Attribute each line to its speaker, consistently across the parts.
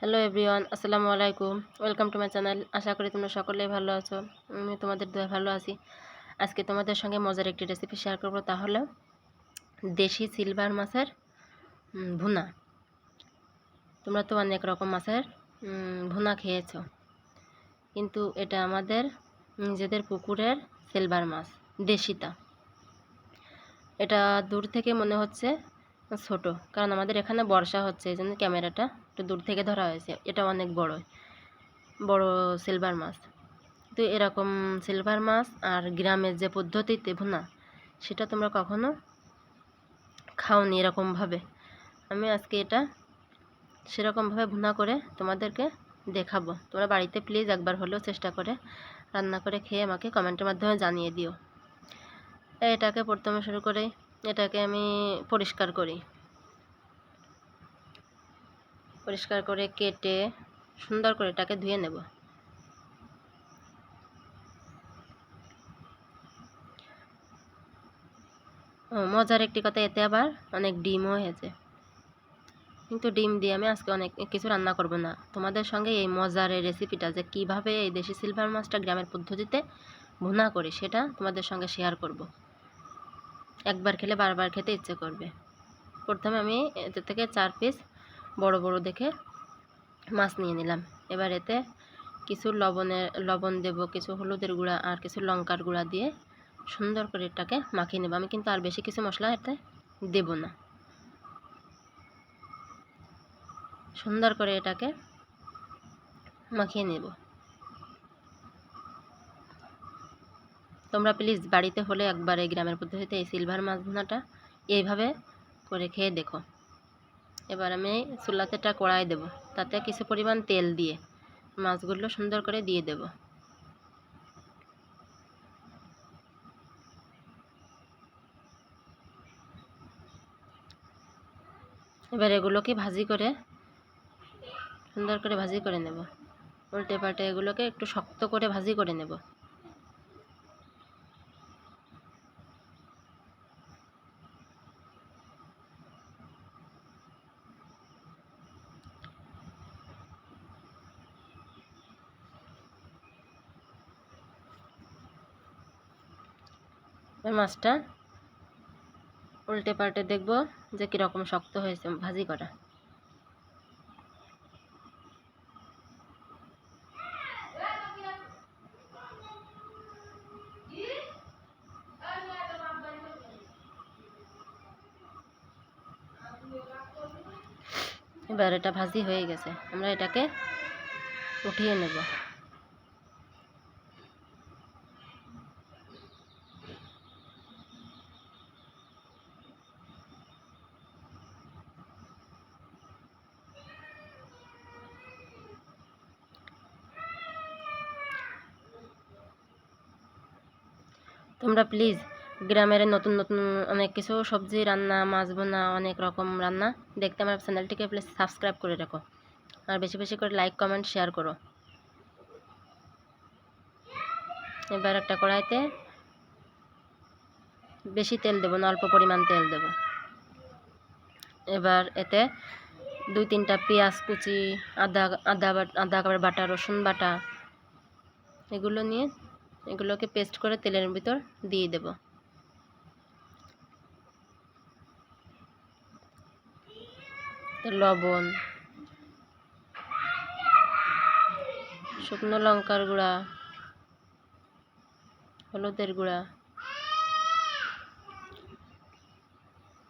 Speaker 1: Hello everyone আসসালামু আলাইকুম welcome to my channel আশা করি তোমরা সকলেই ভালো আছো। আমি তোমাদের দোয়া ভালো আছি। আজকে তোমাদের সঙ্গে মজার একটি রেসিপি শেয়ার করব। তা হলো দেশি সিলভার মাছের ভুনা। তোমরা তো অনেক রকম মাছের ভুনা খেয়েছো। কিন্তু এটা আমাদের নিজেদের পুকুরের সিলভার মাছ দেশিতা এটা দূর থেকে মনে হচ্ছে ছোট, কারণ আমাদের এখানে বর্ষা হচ্ছে, এই জন্য ক্যামেরাটা একটু দূর থেকে ধরা হয়েছে। এটা অনেক বড় বড় সিলভার মাছ তো এরকম সিলভার মাছ আর গ্রামের যে পদ্ধতিতে ভুনা সেটা তোমরা কখনো খাওনি এরকমভাবে? আমি আজকে এটা সেরকমভাবে ভুনা করে তোমাদেরকে দেখাবো। তোমরা বাড়িতে প্লিজ একবার হলেও চেষ্টা করে রান্না করে খেয়ে আমাকে কমেন্টের মাধ্যমে জানিয়ে দিও। এটাকে প্রথমে শুরু করে, এটাকে আমি পরিষ্কার করি। পরিষ্কার করে কেটে সুন্দর করে এটাকে ধুয়ে নেব। মজার একটি কথা, এতে আবার অনেক ডিমও হয়েছে। কিন্তু ডিম দিয়ে আমি আজকে অনেক কিছু রান্না করব না। তোমাদের সঙ্গে এই মজার এই রেসিপিটা যে কীভাবে এই দেশি সিলভার মাছটা গ্রামের পদ্ধতিতে ভুনা করি, সেটা তোমাদের সঙ্গে শেয়ার করব। একবার খেলে বারবার খেতে ইচ্ছে করবে। প্রথমে আমি এতে থেকে চার পিস বড় বড় দেখে মাছ নিয়ে নিলাম। এবার এতে কিছু লবণের, লবণ দেব, কিছু হলুদের গুঁড়া আর কিছু লঙ্কার গুঁড়া দিয়ে সুন্দর করে এটাকে মাখিয়ে নেব। আমি কিন্তু আর বেশি কিছু মশলা এতে দেব না। সুন্দর করে এটাকে মাখিয়ে নেব। তোমরা প্লিজ বাড়িতে হলে একবার এই গ্রামের পদ্ধতিতে এই সিলভার মাছ ভুনাটা এইভাবে করে খেয়ে দেখো। এবার আমি চুলাতে একটা কড়াই দেব। তাতে কিছু পরিমাণ তেল দিয়ে মাছগুলো সুন্দর করে দিয়ে দেব। এবার এগুলোকে ভাজি করে, সুন্দর করে ভাজি করে নেব। উল্টে পাল্টে এগুলোকে একটু শক্ত করে ভাজি করে নেব। এবার মাছটা উল্টে পাল্টে দেখব যে কীরকম শক্ত হয়েছে ভাজি করা। এবার এটা ভাজি হয়ে গেছে। আমরা এটাকে উঠিয়ে নেব। তোমরা প্লিজ গ্রামের নতুন নতুন অনেক কিছু, সবজি রান্না, মাছ বোনা, অনেক রকম রান্না দেখতে আমার চ্যানেলটিকে প্লিজ সাবস্ক্রাইব করে রাখো। আর বেশি বেশি করে লাইক কমেন্ট শেয়ার করো। এবার একটা কড়াইতে বেশি তেল দেবো না, অল্প পরিমাণ তেল দেব। এবার এতে দুই, তিনটা পেঁয়াজ কুচি, আদা আদা আদা বাটা, রসুন বাটা, এগুলো নিয়ে এগুলোকে পেস্ট করে তেলের ভিতর দিয়ে দেব। লবণ, শুকনো লঙ্কার গুঁড়া, হলুদের গুঁড়া,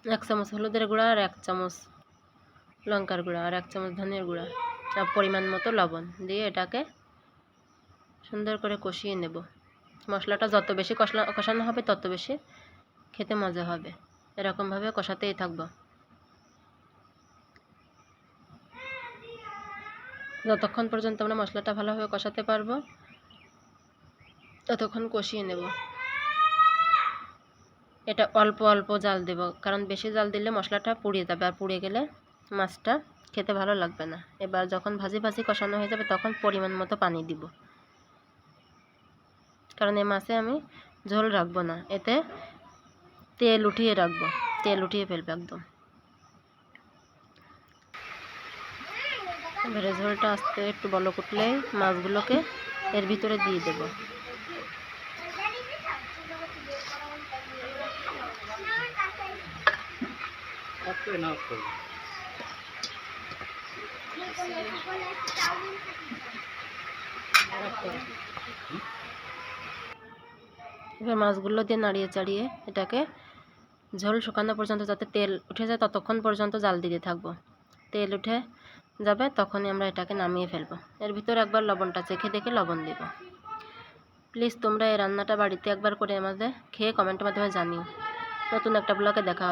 Speaker 1: এক চামচ হলুদের গুঁড়া আর এক চামচ লঙ্কার গুঁড়া আর এক চামচ ধনের গুঁড়া আর পরিমাণ মতো লবণ দিয়ে এটাকে সুন্দর করে কষিয়ে নেব। মশলাটা যত বেশি কষলা, কষানো হবে তত বেশি খেতে মজা হবে। এরকমভাবে কষাতেই থাকব। যতক্ষণ পর্যন্ত আমরা মশলাটা ভালোভাবে কষাতে পারব, ততক্ষণ কষিয়ে নেব। এটা অল্প অল্প জাল দেব, কারণ বেশি জাল দিলে মশলাটা পুড়িয়ে যাবে আর পুড়ে গেলে মাছটা খেতে ভালো লাগবে না। এবার যখন ভাজি ভাজি কষানো হয়ে যাবে তখন পরিমাণ মতো পানি দিব। কারণ এই মাছে আমি ঝোল রাখব না, এতে তেল উঠিয়ে রাখব তেল উঠিয়ে ফেলবে একদম। এবারে ঝোলটা আস্তে একটু বলো কুটলেই মাছগুলোকে এর ভিতরে দিয়ে দেব। এবার মাছগুলো দিয়ে নাড়িয়ে চাড়িয়ে এটাকে ঝোল শুকানো পর্যন্ত যাতে তেল উঠে যায়, ততক্ষণ পর্যন্ত জাল দিতে থাকব। তেল উঠে যাবে, তখনই আমরা এটাকে নামিয়ে ফেলব। এর ভিতরে একবার লবণটা চেখে দেখে লবণ দেব। প্লিজ তোমরা এই রান্নাটা বাড়িতে একবার করে আমাদের খেয়ে কমেন্টের মাধ্যমে জানিও। নতুন একটা ব্লগে দেখা